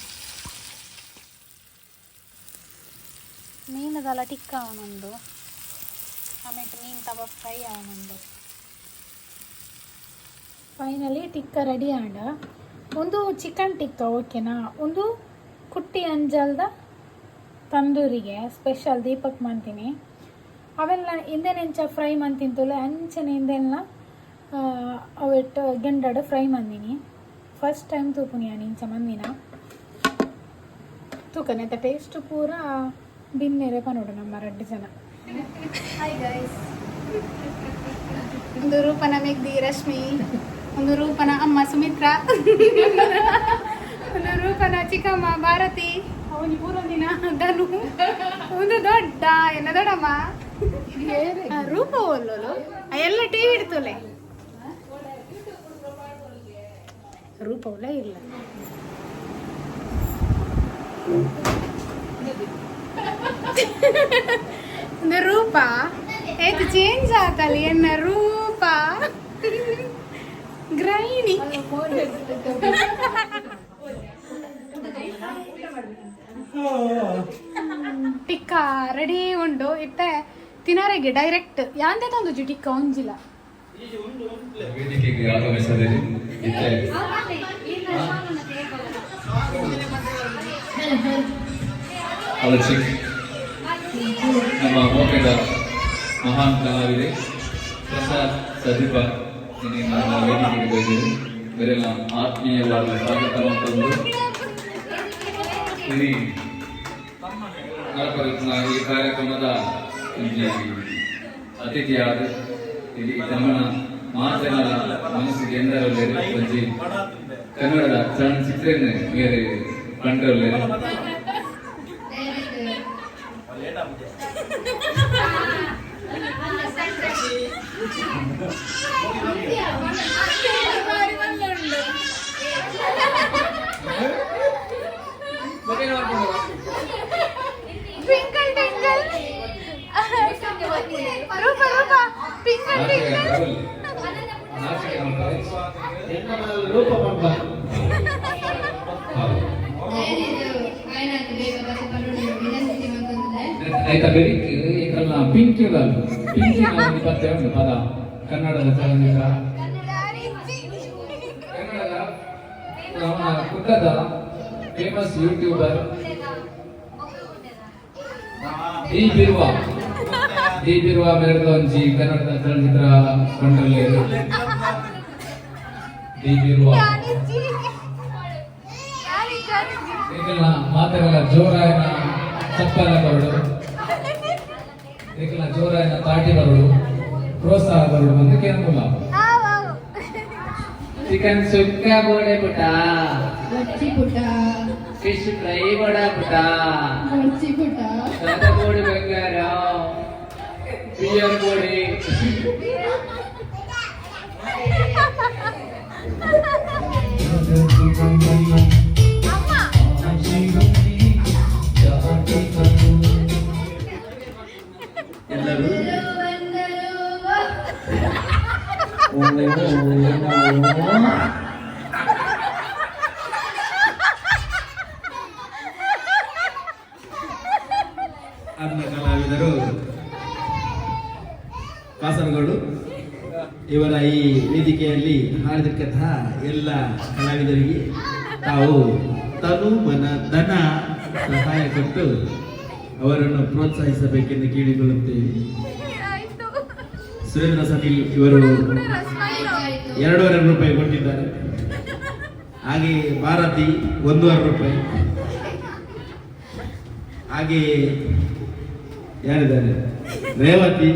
ಮೀನದಲ್ಲ ಟಿಕ್ಕ ಅವನೊಂದು ಆಮೇಲೆ ಮೀನು ತವ ಫ್ರೈ ಅವನೊಂದು ಫೈನಲಿ ಟಿಕ್ಕ ರೆಡಿ ಆಂಡ ಒಂದು ಚಿಕನ್ ಟಿಕ್ಕ ಓಕೆನಾ ಒಂದು ಕುಟ್ಟಿ ಅಂಜಲ್ದ ತಂದೂರಿಗೆ ಸ್ಪೆಷಲ್ ದೀಪಕ್ ಮಾಡ್ತೀನಿ. ಅವೆಲ್ಲ ಹಿಂದೆನೆಂಚ ಫ್ರೈ ಮಂತಿಂತಲ್ಲ ಅಂಚನೆ ಹಿಂದೆಲ್ಲ ಅವೆಟ್ಟು ಗೆಂಡಾಡು ಫ್ರೈ ಮಂದಿನಿ ಫಸ್ಟ್ ಟೈಮ್ ತೂಪುನಿ ನಾನು ಇಂಚ ಮಂದಿನ. ತೂಕನೆ ಟೇಸ್ಟ್ ಪೂರ ಬಿನ್ನೆರೆ ಪನೋಡು ನಮ್ಮ ರೆಡ್ಡಿ ಜನ. ಇಂದು ರೂಪ ನಮಗೆ ದಿ ರಶ್ಮಿ. ಒಂದು ರೂಪನ ಅಮ್ಮ ಸುಮಿತ್ರಾ ಒಂದು ರೂಪನ ಚಿಕ್ಕಮ್ಮ ಭಾರತಿ ಅವನಿ ಮೂರೊಂದಿನ ದಿನ ಧನು ಒಂದು ದೊಡ್ಡ ಎಲ್ಲ ದೊಡ್ಡಮ್ಮ ರೂಪ ಒಲ್ಲೋಲು ಎಲ್ಲ ಟಿವಿ ಇಡ್ತೋಲೆ ರೂಪ ಒಲ್ಲೇ ಇಲ್ಲ ಒಂದು ರೂಪ ಏತು ಚೇಂಜ್ ಆತಲ್ಲ ಎನ್ನ ರೂಪ ಗ್ರೈಣಿ ಟಿಕ್ಕ ರೆಡಿ ಉಂಡು ಇತ್ತೆ ತಿನಾರೆಗೆ ಡೈರೆಕ್ಟ್ ಯಾಂದೇ ತಂದು ಟಿಕ್ಕ ಒಂಜಿಲ್ಲ ನಮ್ಮ ಮೋಕೆದ ಮಹಾನ್ ಕಲಾವಿದೆ, ಪ್ರಸಾದ್ ಸದೀಪ. ಇನ್ನೇನು ನಮ್ಮ ವೇದಿಕೆಗೆ ಬಂದಿದೆ ಇವರೆಲ್ಲ ಆತ್ಮೀಯವಾದ ಸ್ವಾಗತ ಮತ್ತೊಂದು ಇಡೀ ನಾಲ್ಕು ಈ ಕಾರ್ಯಕ್ರಮದ ಒಂದು ಅತಿಥಿಯಾದ ಇಲ್ಲಿ ತಮ್ಮನ ಮಾತನಾಡ ಮನಸ್ಸಿಗೆ ಎಂದರಲ್ಲಿ ಒಂಜಿ ಕನ್ನಡದ ಚಲನಚಿತ್ರ ಬೇರೆ ಕಂಡರಲ್ಲಿ ರೂಪ ರೂಪ ಪಿಂಗಲ್ ಪಿಂಗಲ್ ರೂಪ ಹೌದು. ಆಯ್ತಾ ಬೆರಿಕ್ ಏಕಲ್ಲ ಪಿಂಕ್ ಇರಲ್ಲ ಪಿಂಕ್ ಇಪ್ಪತ್ತೇ ಉಂಟು ಪದ. ಕನ್ನಡದ ಚಲನಚಿತ್ರ. ಕನ್ನಡದ ನಮ್ಮ ಕುಟ್ಟದ ಫೇಮಸ್ ಯೂಟ್ಯೂಬರ್ ಈ ಬಿರುವ. ಡಿ ಬಿರುವ ಮೆರೆದ ಒಂಜಿ ಕನ್ನಡದ ಚಲನಚಿತ್ರ ಕಂಡಲ್ಲಿ ಡಿ ಬಿರುವ ಈಗೆಲ್ಲ ಮಾತೆಲ್ಲ ಜೋರಾಯನ ಚಪ್ಪಲ ಬರಡು. ಈಗೆಲ್ಲ ಜೋರಾಯನ ತಾಟಿ ಬರಡು. ಪ್ರೋತ್ಸಾಹ ಬರಡು ಅಂತ ಕೇಳ್ಕೊಲ್ಲ ಚಿಕನ್ ಸುಕ್ಕ ಬೋಡೆ ಪುಟ. ಫಿಶ್ ಫ್ರೈ ಬಡ ಪುಟ. ಬೋಡಿ ಬಂಗಾರ. We are Thank. ಕೊಟ್ಟು ಅವರನ್ನು ಪ್ರೋತ್ಸಾಹಿಸಬೇಕೆಂದು ಕೇಳಿಕೊಳ್ಳುತ್ತೇವೆ. ಸುರೇಂದ್ರ ಸನಿಲ್ ಇವರು ಎರಡೂವರೆ ರೂಪಾಯಿ ಕೊಟ್ಟಿದ್ದಾರೆ. ಹಾಗೆ ಭಾರತಿ ಒಂದೂವರೆ ರೂಪಾಯಿ. ಹಾಗೆ ಯಾರಿದ್ದಾರೆ? ರೇವತಿ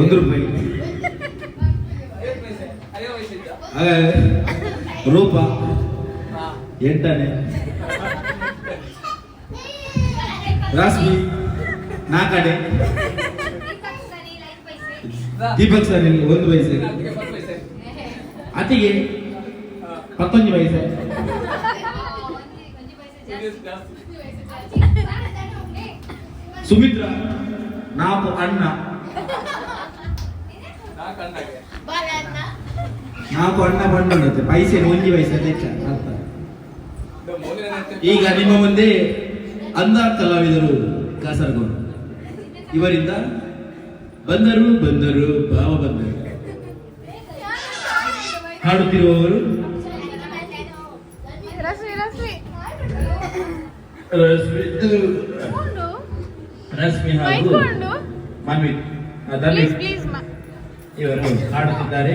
ಒಂದು ರೂಪಾಯಿ. ಹಾಗಾದ್ರೆ ರೂಪ ಎಂಟನೇ. ರಾಸ್ಮಿ ಕಡೆ. ದೀಪಕ್ ಸರ್ ಇಲ್ಲಿ ಒಂದು ವಯಸ್ಸು ಅತಿಗೆ ಹತ್ತೊಂದು ವಯಸ್ಸು. ಸುಮಿತ್ರ, ನಾಲ್ಕು ಅಣ್ಣ. ನಾಲ್ಕು ಅಣ್ಣ ಬಂಡತ್ತೆ ಪೈಸೆ ಒಂಜಿ ವಯಸ್ಸು ಈಗ ನಿಮ್ಮ ಮುಂದೆ ಅಂಧ ಕಲಾವಿದರು ಕಾಸರಗೋಡು. ಇವರಿಂದ ಬಂದರು ಬಂದರು ಭಾವ ಬಂದರು. ಹಾಡುತ್ತಿರುವವರು? ರಶ್ಮಿ ರಶ್ಮಿ ಹಾಗೂ ಮನ್ವಿ. ಆ, ಇವರು ಹಾಡುತ್ತಿದ್ದಾರೆ.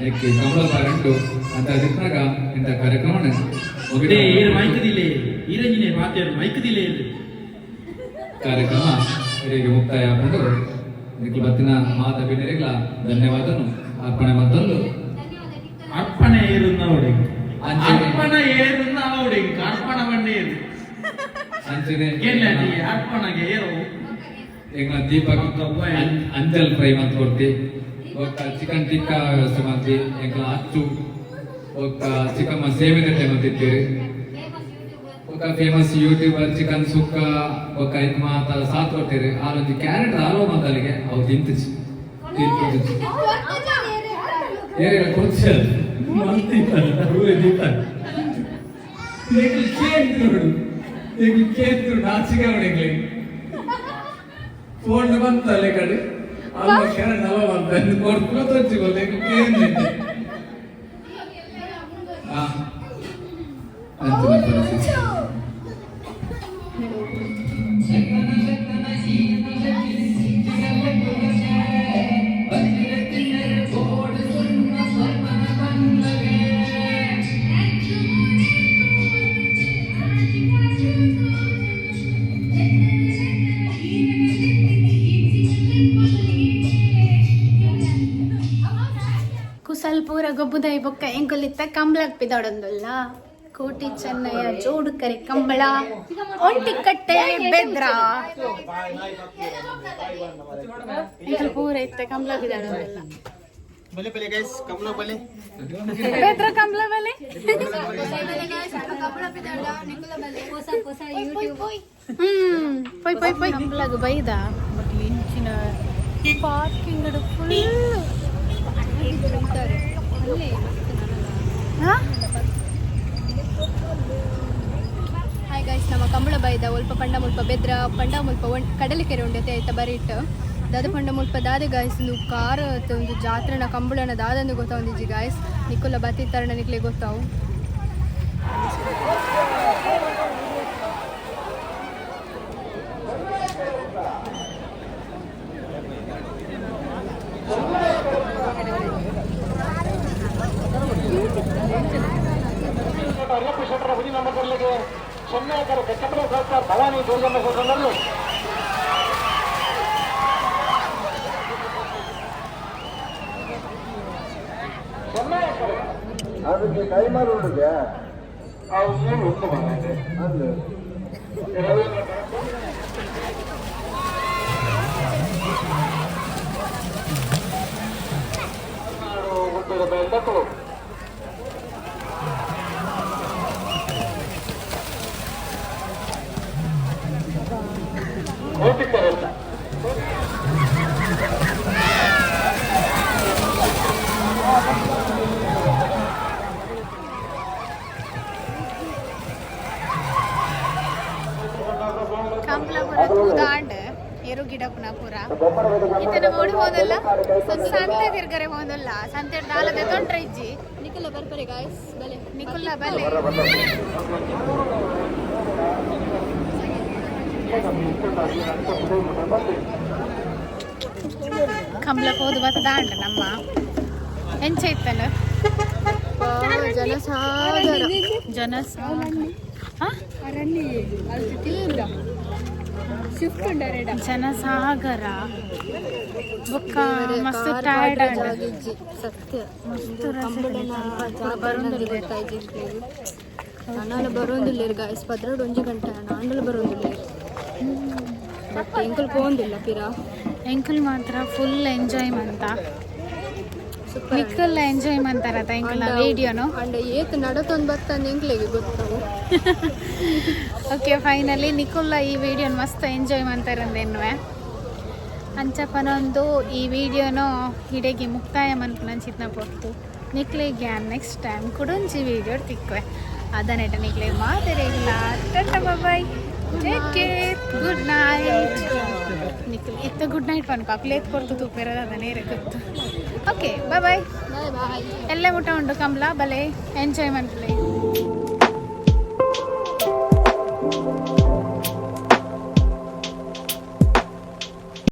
ಕಮಲ ಬಾರಿಂಟು ಅಂತ ದಿಕ್ನಾಗ ಇಂಥ ಕಾರ್ಯಕ್ರಮ ಒಗಡೆ ಏನು ಮೈಕದಿಲೆ ಈರಂಜಿನೇ ಮಾತೇನು ಮೈಕದಿಲೆ ಇಲ್ಲಿ? ಕಾರ್ಯಕ್ರಮ ಹಿರಿಯರಿಗೆ ಮುಕ್ತಾಯ ಆಗ್ಬೋದು ಇದಕ್ಕೆ ಬತ್ತಿನ ಮಾತ ಬಿನ್ನರಿಗಳ ಧನ್ಯವಾದನು ಅರ್ಪಣೆ ಮತ್ತೊಂದು. ಅರ್ಪಣೆ ಏರುನ್ನ. ಅರ್ಪಣೆ ಏರುನ್ನ ಅವಡೆ ಅರ್ಪಣ ಏರು ಅಂಚನೆ ಅರ್ಪಣೆಗೆ ಏರು. ಈಗ ದೀಪಕ್ ಅಂಜಲ್ ಫ್ರೈ ಅಂತ ಕೊಡ್ತಿ. ಒಕ್ಕ ಚಿಕನ್ ಟಿಕ್ಕ ವ್ಯವಸ್ಥೆ ಮಂತಿ ಎಂಕಲ ಅಚ್ಚು ಒಕ್ಕ ಚಿಕಮ್ಮ ಸೇವೆ ಕಟ್ಟೆ ಮಂತಿದ್ದೇವೆ ಬೊಕ್ಕ ಫೇಮಸ್ ಯೂಟ್ಯೂಬರ್ ಚಿಕನ್ ಸುಕ್ಕ ಬೊಕ್ಕ ಐಕ್ ಮಾತ ಸಾತ್ ಕೊಟ್ಟಿರಿ ಆಲೊಂದು ಕ್ಯಾರೆಟ್ ಆಲೋ ಮಂತಲಿಗೆ ಅವು ತಿಂತು ತಿಂತು ಏರಿಯ ಕೊಚ್ಚಲ್ ಮಂತಿದ್ದಾನೆ ಹೂವೆ ತಿಂತಾನೆ ಏಕಲು ಕೇಂದ್ರುಡು ಏಕಲು ಕೇಂದ್ರುಡು ಆಚಿಗೆ ಫೋನ್ ಬಂತಲ್ಲ ಕಡೆ ಅಲ್ಲ ಕೆರ ನಲ ಬಂದ ಕೊಡ್ಕೊ ತೋಚಿ ಬಲ್ಲೆ ಕೇನೆ ಆ ಗೊಬ್ಬುದೈ ಬೊಕ್ಕ ಎಂಕುಲಿತ್ತ ಕಂಬಳಕ್ ಪಿದಾಡೊಂದುಲ್ಲ ಕೋಟಿ ಚೆನ್ನಯ್ಯ ಜೋಡು ಕರೆ ಕಂಬಳ. ಒಂಟಿ ಕಟ್ಟೆ ಬೆದ್ರ. ಪೂರ ಇತ್ತ ಕಂಬಳ ಪಿದಾಡೊಂದುಲ್ಲ ಬಲೆ ಬಲೆ ಗೈಸ್ ಕಂಬಳ ಬಲೆ ಬೆದ್ರ ಕಂಬಳ ಬಲೆ ಹ್ಮ್ ಪೊಯ್ ಪೊಯ್ ಪೊಯ್. ಕಂಬಳಗ್ ಬೈದ. ಬಟ್ ಇಂಚಿನ ಪಾರ್ಕಿಂಗ್ ಫುಲ್ ಹಾಯ್ ಗೈಸ್ ನಮ್ಮ ಕಂಬಳ ಬೈದ ಒಲ್ಪ ಪಂಡ ಮುಲ್ಪ ಬೆದ್ರ ಪಂಡ ಮುಲ್ಪ ಒಂಡ್ ಕಡಲಿಕೆರೆ ಉಂಡತೆ ಆಯ್ತಾ ಬರೀಟ್ ದಾದ ಪಂಡ ಮುಲ್ಪ ದಾದ ಗಾಯ್ಸ್ ನೀವು ಕಾರ್ ಒಂದು ಜಾತ್ರೆನ ಕಂಬಳನ ದಾದಂದು ಗೊತ್ತಾವಂದಿಜಿ ಗಾಯ್ಸ್ ನಿಕ್ಕುಲ ಬತ್ತಿ ತರಣ ನಿಕ್ಲೆ ಗೊತ್ತಾವು. ಅದಕ್ಕೆ ಕೈ ಮಾರು ಉಂಟದೆ ಅವು ಮೂರು ಉಂಟು ಮಾರಾಯ ಅಂದ್ರೆ ಕಂಪ್ಲಾಪುರ ತೂದಾಂಡ್ ಏರು ಗಿಡಪುನ ಪೂರ ಇತನ ಓಡಿ ಹೋದಲ್ಲ ಸಂತೆ ಹೋದಲ್ಲ ಸಂತೆ ದಾಲದ ತೊಂಡ್ರೆ ಇಜ್ಜಿ. ನಿಕುಲ ಬರ್ಬರಿ ಗಾಯ್ಸ್ ಬಲೆ ನಿಕುಲ ಬಲೆ ಕಂಬ್ಲಕ್ಕೆ ಹೋದು ಬತ್ತ ದಾಂಡ ನಮ್ಮ. ಎಂಚ ಇತ್ತಲ್ಲ? ಜನಸಾಗರ. ಜನಸಾಗರ. ಉಂಡಾರೆ ಜನಸಾಗರ. ಬೊಕ್ಕ ಮಸ್ತ್ ಟಯರ್ಡ್ ಆಂಡ್ ಸತ್ಯ. ಮಸ್ತ್ ಕಂಬಳನ ಬರೋದಿಲ್ಲ ಗೊತ್ತಾಯ್ತು ನಾನು ಬರೋದಿಲ್ಲ ಗಾಯ್ಸ್ ಪದ್ರಾಡು ಒಂಜಿ ಗಂಟೆ. ಬರೋದಿಲ್ಲ ಬಟ್ ಎಂಕಲ್ ಪೋಂದಿಲ್ಲ ಪಿರಾ? ಎಂಕಲ್ ಮಾತ್ರ ಫುಲ್ ಎಂಜಾಯ್ ಮಂತ ಸೂಪರ್ ನಿಕ್ಕಲ್ ಎಂಜಾಯ್ ಮಂತಾರತ ಎಂಕಲ್ ವಿಡಿಯೋನು ಅಂಡ ಏತ್ ನಡತೊಂದು ಬರ್ತಂದು ಎಂಕ್ಲೆಗೆ ಗೊತ್ತು? ಓಕೆ ಫೈನಲಿ ನಿಕುಲ್ಲ ಈ ವಿಡಿಯೋನ ಮಸ್ತ್ ಎಂಜಾಯ್ ಮಾಡ್ತಾರಂದೇನುವೆ ಅಂಚಪ್ಪನೊಂದು ಈ ವಿಡಿಯೋನು ಹಿಡೆಗೆ ಮುಕ್ತಾಯ ಮನ್ಪುನಂಚಿತ್ನ ಪೊರ್ತು ನಿಕ್ಲಿಗೆ ನೆಕ್ಸ್ಟ್ ಟೈಮ್ ಕುಡೊಂಜಿ ವಿಡಿಯೋ ತಿಕ್ವೆ ಅದನ್ನೆಟ ನಿಕ್ಲೆ ಮಾತೆರೆಗಿಲ್ಲ ಟಟ್ಟ bye. Take care good night ನಿಕ್ಲೆ ಇತ್ತ ಗುಡ್ ನೈಟ್ ಪನ್ಪ ಪ್ಲೇತ್ ಪೊರ್ತು ತೂಪಿರೋದು ಅದನ್ನೇ ಗೊತ್ತು ಓಕೆ ಬಾಯ್ ಬಾಯ್ ಬಾಯ್ ಬಾಯ್ ಎಲ್ಲ ಊಟ ಉಂಡು ಕಮಲಾ ಬಲೆ. ಎಂಜಾಯ್ ಮಾಡ್ಲೇ